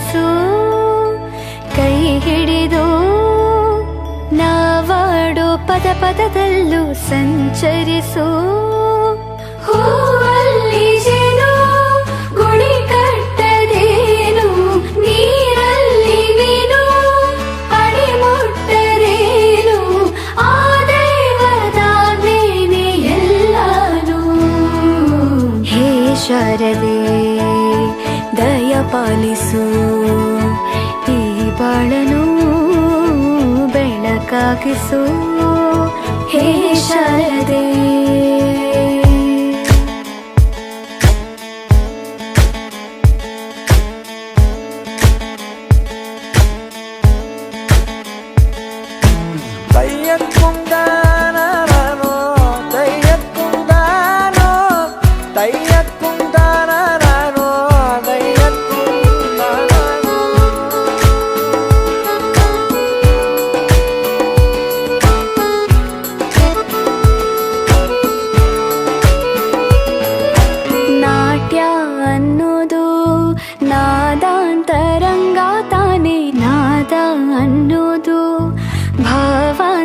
ಮುನ್ನಡೆಸು ಕೈ ಹಿಡಿದು ನಾವಾಡೋ ಪದ ಪದದಲ್ಲೂ ಸಂಚರಿಸು. ಹೂವಲ್ಲಿ ಕಟ್ಟದೇನು ಶಾರದೆ ದಯ ಪಾಲಿಸು जागसो हे शरदे।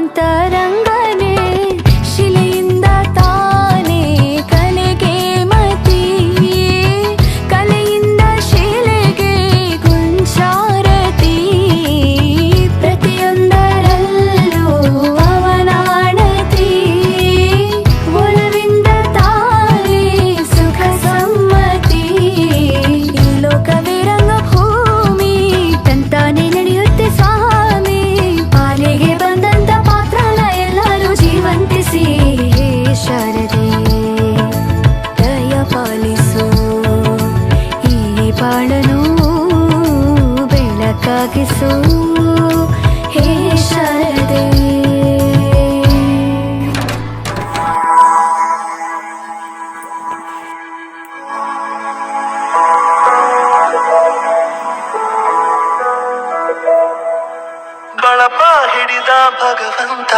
pantai ಬೆಳಕಾಗಿಸು ಹೇ ಶಾರದೆ. ಬಳಪ ಹಿಡಿದ ಭಗವಂತ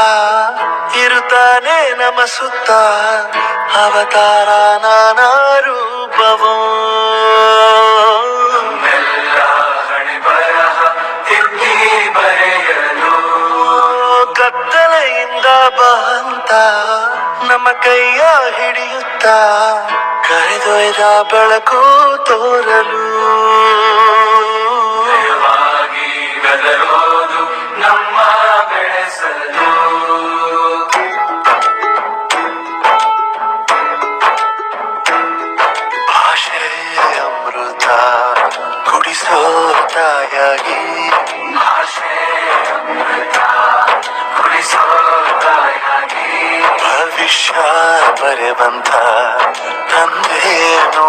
ಇರುತ್ತಾನೆ ನಮ ಸುತ್ತ. ಅವತಾರ ನಾನಾ ರೂಪವೋ. ಹಿಡಿಯುತ್ತ ಕರೆದೊಯ್ದ ಬೆಳಕು ತೋರಲು. ನಮ್ಮ ಬೆಳೆಸಲು. ಭಾಷೆ ಅಮೃತ ಕುಡಿಸೋ ತಾಯಾಗಿ ಭಾಷೆ ಅಮೃತ ಕುಡಿಸೋ ತಾಯಾಗಿ ಭವಿಷ್ಯ ಬರೆವಂತ ತಂದೆನೂ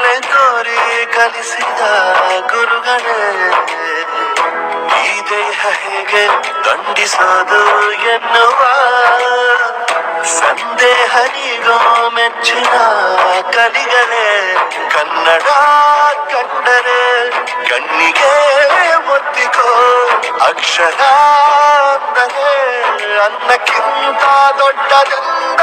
ಬೆರಳಲ್ಲೇ ತೋರಿ ಕಲಿಸಿದ ಗುರುಗಳೇ, ಈ ದೇಹ ಹೇಗೆ ದಂಡಿಸೋದು ಎನ್ನುವ ಸಂದೇಹ ನೀಗೋ ಮೆಚ್ಚಿನ ಕಲಿಗಳೇ ಕನ್ನಡ ಕಂಡರೆ ಕಣ್ಣಿಗೆ ಒತ್ತಿಕೋ ಅಕ್ಷರ ಅಂದರೆ ಅನ್ನಕ್ಕಿಂತ ದೊಡ್ಡದೆಂದ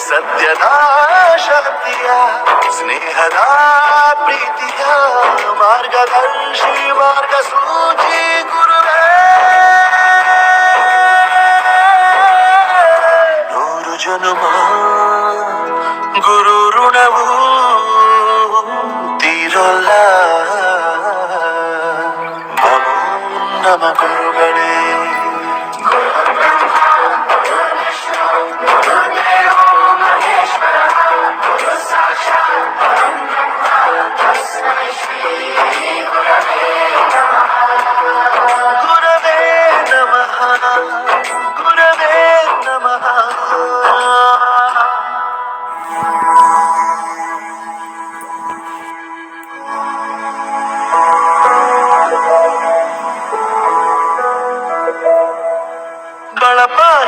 ಸತ್ಯದ ಶಾಂತಿಯ ಸ್ನೇಹದ ಪ್ರೀತಿಯ ಮಾರ್ಗದರ್ಶಿ ಮಾರ್ಗ ಸೂಚಿ ಗುರುವೇ ನೂರು ಜನುಮ ಗುರು ಋಣವು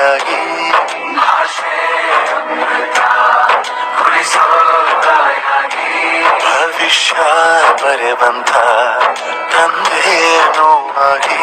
ತಾಯಾಗಿ ಭಾಷೆ ಅಮೃತ ಕುಡಿಸೋ ತಾಯಾಗಿ ಭವಿಷ್ಯ ಬರೆವಂತ ತಂದೆನೂ ಆಗಿ